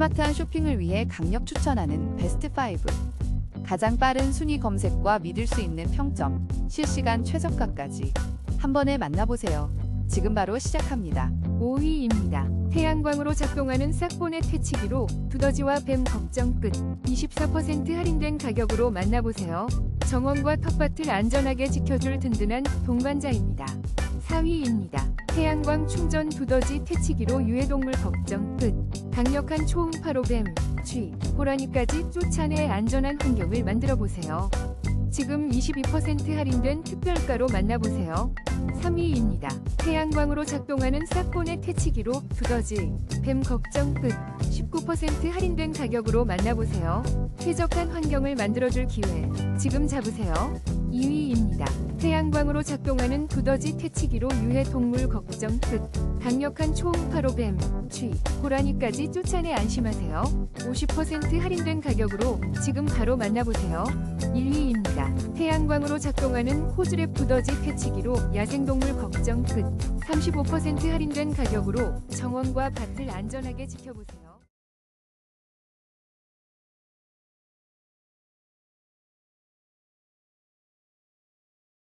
스마트한 쇼핑을 위해 강력 추천하는 베스트 5. 가장 빠른 순위 검색과 믿을 수 있는 평점, 실시간 최저가까지 한 번에 만나보세요. 지금 바로 시작합니다. 5위입니다. 태양광으로 작동하는 싹보넷 퇴치기로 두더지와 뱀 걱정 끝. 24% 할인된 가격으로 만나보세요. 정원과 텃밭을 안전하게 지켜줄 든든한 동반자입니다. 4위입니다. 태양광 충전 두더지 퇴치기로 유해동물 걱정 끝. 강력한 초음파로 뱀, 쥐, 호랑이까지 쫓아내 안전한 환경을 만들어 보세요. 지금 22% 할인된 특별가로 만나보세요. 3위입니다. 태양광으로 작동하는 싹보넷 퇴치기로 두더지, 뱀 걱정 끝. 19% 할인된 가격으로 만나보세요. 쾌적한 환경을 만들어줄 기회. 지금 잡으세요. 2위입니다. 태양광으로 작동하는 두더지 퇴치기로 유해 동물 걱정 끝. 강력한 초음파로 뱀, 쥐, 호랑이까지 쫓아내 안심하세요. 50% 할인된 가격으로 지금 바로 만나보세요. 1위입니다. 태양광으로 작동하는 호즈랩 두더지 퇴치기로 야생동물 걱정 끝. 35% 할인된 가격으로 정원과 밭을 안전하게 지켜보세요.